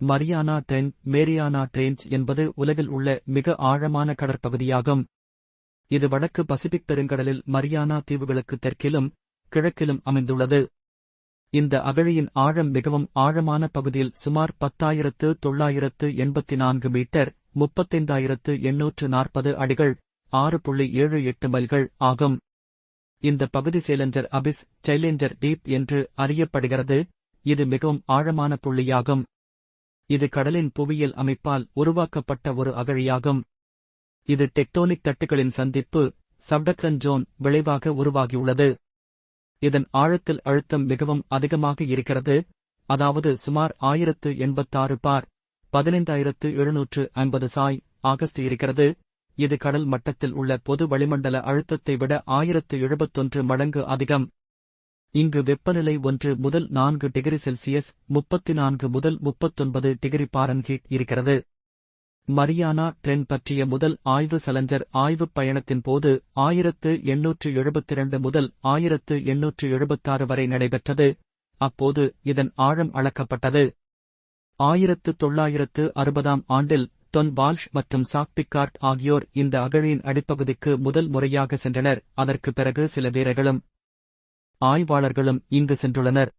Mariana trend Mariana trench என்பது உலகில் உள்ள மிக ஆழமான கடற்பகுதியாகும். இது வடக்கு பசிபிக் பெருங்கடலில் மரியானா தீவுகளுக்கு தெற்கிலும் கிழக்கிலும் அமைந்துள்ளது. இந்த அகழியின் ஆழம் மிகவும் ஆழமான பகுதியில் சுமார் பத்தாயிரத்து தொள்ளாயிரத்து எண்பத்தி நான்கு மீட்டர் முப்பத்தைந்தாயிரத்து எண்ணூற்று நாற்பது அடிகள் ஆறு புள்ளி ஏழு எட்டு மைல்கள் ஆகும். இந்த பகுதி சேலஞ்சர் அபிஸ் சைலேஞ்சர் டீப் என்று அறியப்படுகிறது. இது மிகவும் ஆழமான புள்ளியாகும். இது கடலின் புவியியல் அமைப்பால் உருவாக்கப்பட்ட ஒரு அகழியாகும். இது டெக்டோனிக் தட்டுகளின் சந்திப்பு சப்டக்ரன் ஜோன் விளைவாக உருவாகியுள்ளது. இதன் ஆழத்தில் அழுத்தம் மிகவும் அதிகமாக இருக்கிறது. அதாவது சுமார் ஆயிரத்து எண்பத்தாறு பார் பதினைந்தாயிரத்து எழுநூற்று ஐம்பது சாய் ஆகஸ்ட் இருக்கிறது. இது கடல் மட்டத்தில் உள்ள பொது வளிமண்டல அழுத்தத்தை விட ஆயிரத்து எழுபத்தொன்று மடங்கு அதிகம். இங்கு வெப்பநிலை ஒன்று முதல் நான்கு டிகிரி செல்சியஸ் முப்பத்தி நான்கு முதல் முப்பத்தொன்பது டிகிரி பாரன்ஹீட் இருக்கிறது. மரியானா ட்ரென் பற்றிய முதல் ஆய்வு சலஞ்சர் ஆய்வுப் பயணத்தின் போது ஆயிரத்து எண்ணூற்று எழுபத்திரண்டு முதல் ஆயிரத்து எண்ணூற்று எழுபத்தாறு வரை நடைபெற்றது. அப்போது இதன் ஆழம் அளக்கப்பட்டது. ஆயிரத்து தொள்ளாயிரத்து அறுபதாம் ஆண்டில் தொன் பால்ஷ் மற்றும் சாக்பிகார்ட் ஆகியோர் இந்த அகழியின் அடிப்பகுதிக்கு முதல் முறையாக சென்றனர். அதற்கு பிறகு சில வீரர்களும் ஆய்வாளர்களும் இங்கு சென்றுள்ளனர்.